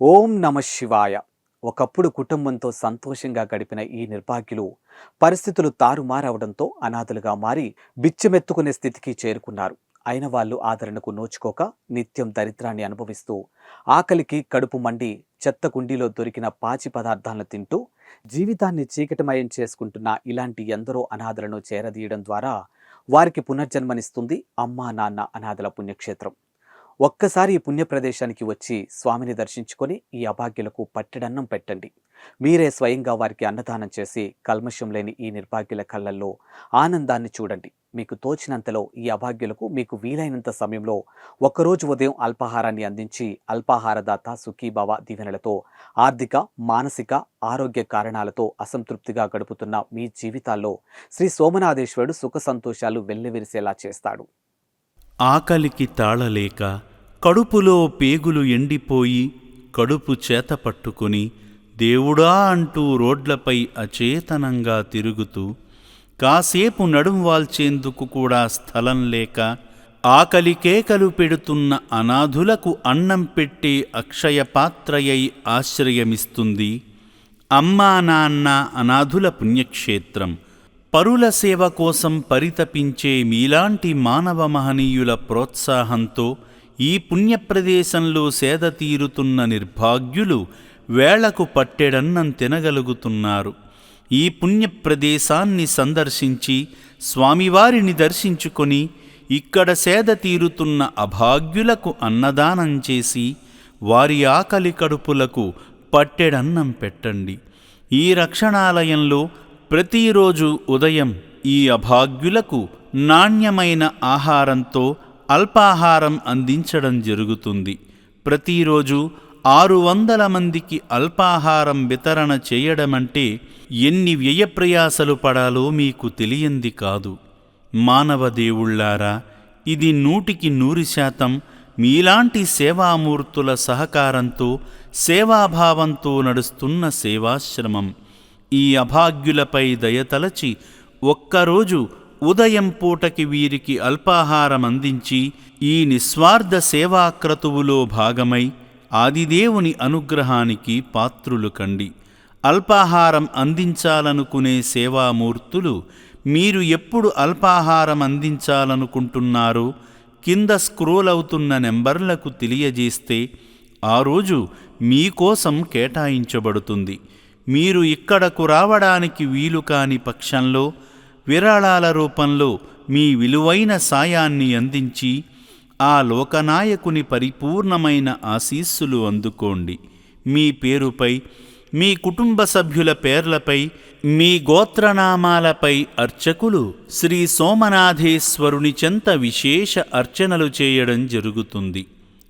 ఓం నమ శివాయ. ఒకప్పుడు కుటుంబంతో సంతోషంగా గడిపిన ఈ నిర్భాగ్యులు పరిస్థితులు తారుమారవడంతో అనాథలుగా మారి బిచ్చమెత్తుకునే స్థితికి చేరుకున్నారు. అయిన వాళ్ళు ఆదరణకు నోచుకోక నిత్యం దరిద్రాన్ని అనుభవిస్తూ ఆకలికి కడుపు మండి చెత్త కుండీలో దొరికిన పాచి పదార్థాలను తింటూ జీవితాన్ని చీకటిమయం చేసుకుంటున్న ఇలాంటి ఎందరో అనాథలను చేరదీయడం ద్వారా వారికి పునర్జన్మనిస్తుంది అమ్మా నాన్న అనాథల పుణ్యక్షేత్రం. ఒక్కసారి ఈ పుణ్య ప్రదేశానికి వచ్చి స్వామిని దర్శించుకొని ఈ అభాగ్యులకు పట్టెడన్నం పెట్టండి. మీరే స్వయంగా వారికి అన్నదానం చేసి కల్మషం లేని ఈ నిర్భాగ్యుల కళ్ళల్లో ఆనందాన్ని చూడండి. మీకు తోచినంతలో ఈ అభాగ్యులకు మీకు వీలైనంత సమయంలో ఒక్కరోజు ఉదయం అల్పాహారాన్ని అందించి అల్పాహారదాత సుఖీభావ దీవెనలతో ఆర్థిక మానసిక ఆరోగ్య కారణాలతో అసంతృప్తిగా గడుపుతున్న మీ జీవితాల్లో శ్రీ సోమనాథేశ్వరుడు సుఖ సంతోషాలు వెల్లివిరిసేలా చేస్తాడు. ఆకలికి తాళలేక కడుపులో పేగులు ఎండిపోయి కడుపు చేత పట్టుకుని దేవుడా అంటూ రోడ్లపై అచేతనంగా తిరుగుతూ కాసేపు నడుం వాల్చేందుకు కూడా స్థలం లేక ఆకలి కేకలు పెడుతున్న అనాథులకు అన్నం పెట్టే అక్షయ పాత్రయై ఆశ్రయమిస్తుంది అమ్మా నాన్న అనాథుల పుణ్యక్షేత్రం. పరుల సేవ కోసం పరితపించే మీలాంటి మానవ మహనీయుల ప్రోత్సాహంతో ఈ పుణ్యప్రదేశంలో సేద తీరుతున్న నిర్భాగ్యులు వేళకు పట్టెడన్నం తినగలుగుతున్నారు. ఈ పుణ్యప్రదేశాన్ని సందర్శించి స్వామివారిని దర్శించుకొని ఇక్కడ సేద తీరుతున్న అభాగ్యులకు అన్నదానం చేసి వారి ఆకలి కడుపులకు పట్టెడన్నం పెట్టండి. ఈ రక్షణాలయంలో ప్రతిరోజు ఉదయం ఈ అభాగ్యులకు నాణ్యమైన ఆహారంతో అల్పాహారం అందించడం జరుగుతుంది. ప్రతిరోజు ఆరు వందల మందికి అల్పాహారం వితరణ చేయడమంటే ఎన్ని వ్యయప్రయాసలు పడాలో మీకు తెలియంది కాదు. మానవ దేవుళ్ళారా ఇది నూటికి నూరు శాతం మీలాంటి సేవామూర్తుల సహకారంతో సేవాభావంతో నడుస్తున్న సేవాశ్రమం. ఈ అభాగ్యులపై దయతలచి ఒక్కరోజు ఉదయం పూటకి వీరికి అల్పాహారం అందించి ఈ నిస్వార్థ సేవాక్రతువులో భాగమై ఆదిదేవుని అనుగ్రహానికి పాత్రులు కండి. అల్పాహారం అందించాలనుకునే సేవామూర్తులు మీరు ఎప్పుడు అల్పాహారం అందించాలనుకుంటున్నారో కింద స్క్రోల్ అవుతున్న నెంబర్లకు తెలియజేస్తే ఆ రోజు మీకోసం కేటాయించబడుతుంది. మీరు ఇక్కడకు రావడానికి వీలు కాని పక్షంలో విరాళాల రూపంలో మీ విలువైన సాయాన్ని అందించి ఆ లోకనాయకుని పరిపూర్ణమైన ఆశీస్సులు అందుకోండి. మీ పేరుపై మీ కుటుంబ సభ్యుల పేర్లపై మీ గోత్రనామాలపై అర్చకులు శ్రీ సోమనాథేశ్వరుని చెంత విశేష అర్చనలు చేయడం జరుగుతుంది.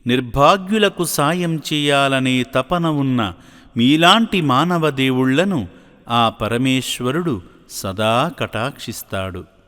నిర్భాగ్యులకు సాయం చేయాలనే తపన ఉన్న మీలాంటి మానవ దేవుళ్ళను ఆ పరమేశ్వరుడు సదా కటాక్షిస్తాడు.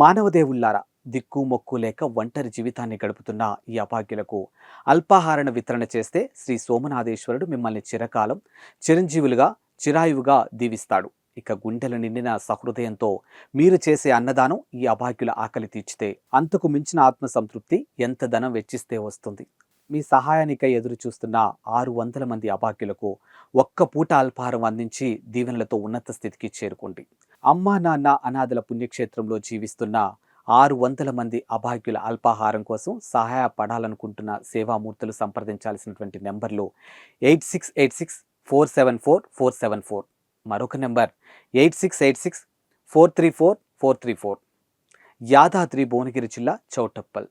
మానవదేవుల్లారా దిక్కు మొక్కు లేక ఒంటరి జీవితాన్ని గడుపుతున్న ఈ అభాగ్యులకు అల్పాహారణ వితరణ చేస్తే శ్రీ సోమనాథేశ్వరుడు మిమ్మల్ని చిరకాలం చిరంజీవులుగా చిరాయువుగా దీవిస్తాడు. ఇక గుండెల నిండిన సహృదయంతో మీరు చేసే అన్నదానం ఈ అభాగ్యుల ఆకలి తీర్చితే అంతకు మించిన ఆత్మ సంతృప్తి ఎంత ధనం వెచ్చిస్తే వస్తుంది. మీ సహాయానికై ఎదురు చూస్తున్న ఆరు వందల మంది అభాగ్యులకు ఒక్క పూట అల్పాహారం అందించి దీవెనలతో ఉన్నత స్థితికి చేరుకోండి. అమ్మా నాన్న అనాథల పుణ్యక్షేత్రంలో జీవిస్తున్న ఆరు వందల మంది అభాగ్యుల అల్పాహారం కోసం సహాయపడాలనుకుంటున్న సేవామూర్తులు సంప్రదించాల్సినటువంటి నెంబర్లు eight six eight six four seven four four seven four. మరొక number eight six eight six four three four four three four. Yadadri Bhuvanagiri జిల్లా చౌటప్పల్.